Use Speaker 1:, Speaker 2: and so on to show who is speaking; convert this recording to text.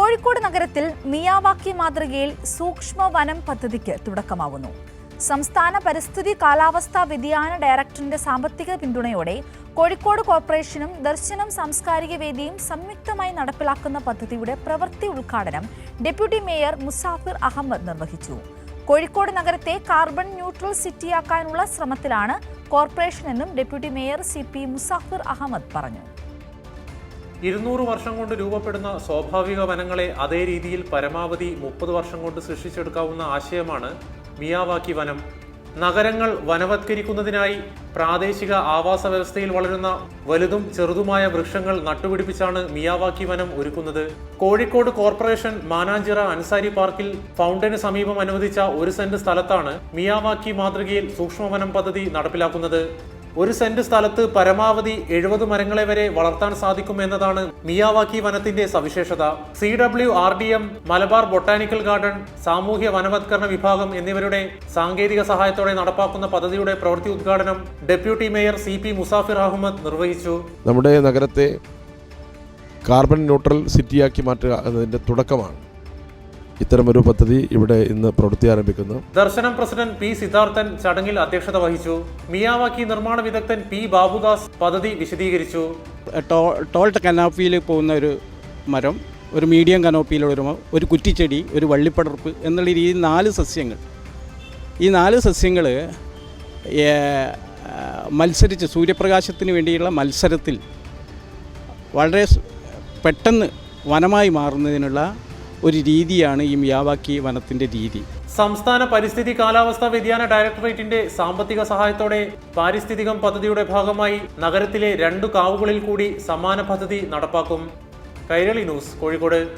Speaker 1: കോഴിക്കോട് നഗരത്തിൽ മിയാവാക്കി മാതൃകയിൽ സൂക്ഷ്മ വനം പദ്ധതിക്ക് തുടക്കമാവുന്നു. സംസ്ഥാന പരിസ്ഥിതി കാലാവസ്ഥാ വ്യതിയാന ഡയറക്ടറിന്റെ സാമ്പത്തിക പിന്തുണയോടെ കോഴിക്കോട് കോർപ്പറേഷനും ദർശനം സാംസ്കാരിക വേദിയും സംയുക്തമായി നടപ്പിലാക്കുന്ന പദ്ധതിയുടെ പ്രവൃത്തി ഉദ്ഘാടനം ഡെപ്യൂട്ടി മേയർ മുസാഫിർ അഹമ്മദ് നിർവഹിച്ചു. കോഴിക്കോട് നഗരത്തെ കാർബൺ ന്യൂട്രൽ സിറ്റിയാക്കാനുള്ള ശ്രമത്തിലാണ് കോർപ്പറേഷൻ എന്നും deputy mayor C P Musafir Ahammed പറഞ്ഞു.
Speaker 2: ഇരുന്നൂറ് വർഷം കൊണ്ട് രൂപപ്പെടുന്ന സ്വാഭാവിക വനങ്ങളെ അതേ രീതിയിൽ പരമാവധി മുപ്പത് വർഷം കൊണ്ട് സൃഷ്ടിച്ചെടുക്കാവുന്ന ആശയമാണ് മിയാവാക്കി വനം. നഗരങ്ങൾ വനവത്കരിക്കുന്നതിനായി പ്രാദേശിക ആവാസ വ്യവസ്ഥയിൽ വളരുന്ന വലുതും ചെറുതുമായ വൃക്ഷങ്ങൾ നട്ടുപിടിപ്പിച്ചാണ് മിയാവാക്കി വനം ഒരുക്കുന്നത്. കോഴിക്കോട് കോർപ്പറേഷൻ മാനാഞ്ചിറ അൻസാരി പാർക്കിൽ ഫൗണ്ടന് സമീപം അനുവദിച്ച ഒരു സെന്റ് സ്ഥലത്താണ് മിയാവാക്കി മാതൃകയിൽ സൂക്ഷ്മവനം പദ്ധതി നടപ്പിലാക്കുന്നത്. ഒരു സെന്റ് സ്ഥലത്ത് പരമാവധി എഴുപത് മരങ്ങളെ വരെ വളർത്താൻ സാധിക്കും എന്നതാണ് മിയാവാക്കി വനത്തിന്റെ സവിശേഷത. C W R D M Malabar botanical garden സാമൂഹ്യ വനവത്കരണ വിഭാഗം എന്നിവരുടെ സാങ്കേതിക സഹായത്തോടെ നടപ്പാക്കുന്ന പദ്ധതിയുടെ പ്രവൃത്തി ഉദ്ഘാടനം deputy mayor C P Musafir Ahammed നിർവഹിച്ചു.
Speaker 3: നമ്മുടെ നഗരത്തെ കാർബൺ ന്യൂട്രൽ സിറ്റിയാക്കി മാറ്റുക എന്നതിന്റെ തുടക്കമാണ്. ഇത്തരമൊരു പദ്ധതി ഇവിടെ ഇന്ന് പ്രവൃത്തി ആരംഭിക്കുന്നു
Speaker 2: ദർശനം പ്രസിഡന്റ് പി സിദ്ധാർത്ഥൻ ചടങ്ങിൽ അധ്യക്ഷത വഹിച്ചു. മിയാവാക്കി നിർമ്മാണ വിദഗ്ധൻ പി ബാബുദാസ് പദ്ധതി വിശദീകരിച്ചു.
Speaker 4: ടോൾട്ട് കനാപ്പിയിൽ പോകുന്ന ഒരു മരം ഒരു മീഡിയം കനോപ്പിയിലുള്ള ഒരു ഒരു കുറ്റിച്ചെടി ഒരു വള്ളിപ്പടർപ്പ് എന്നുള്ള രീതിയിൽ നാല് സസ്യങ്ങൾ. ഈ നാല് സസ്യങ്ങൾ മത്സരിച്ച് സൂര്യപ്രകാശത്തിന് വേണ്ടിയുള്ള മത്സരത്തിൽ വളരെ പെട്ടെന്ന് വനമായി മാറുന്നതിനുള്ള ഒരു രീതിയാണ് ഈ മിയാവാക്കി വനത്തിന്റെ രീതി.
Speaker 2: സംസ്ഥാന പരിസ്ഥിതി കാലാവസ്ഥാ വ്യതിയാന ഡയറക്ടറേറ്റിന്റെ സാമ്പത്തിക സഹായത്തോടെ പാരിസ്ഥിതികം പദ്ധതിയുടെ ഭാഗമായി നഗരത്തിലെ രണ്ടു കാവുകളിൽ കൂടി സമാന പദ്ധതി നടപ്പാക്കും. കൈരളി ന്യൂസ് കോഴിക്കോട്.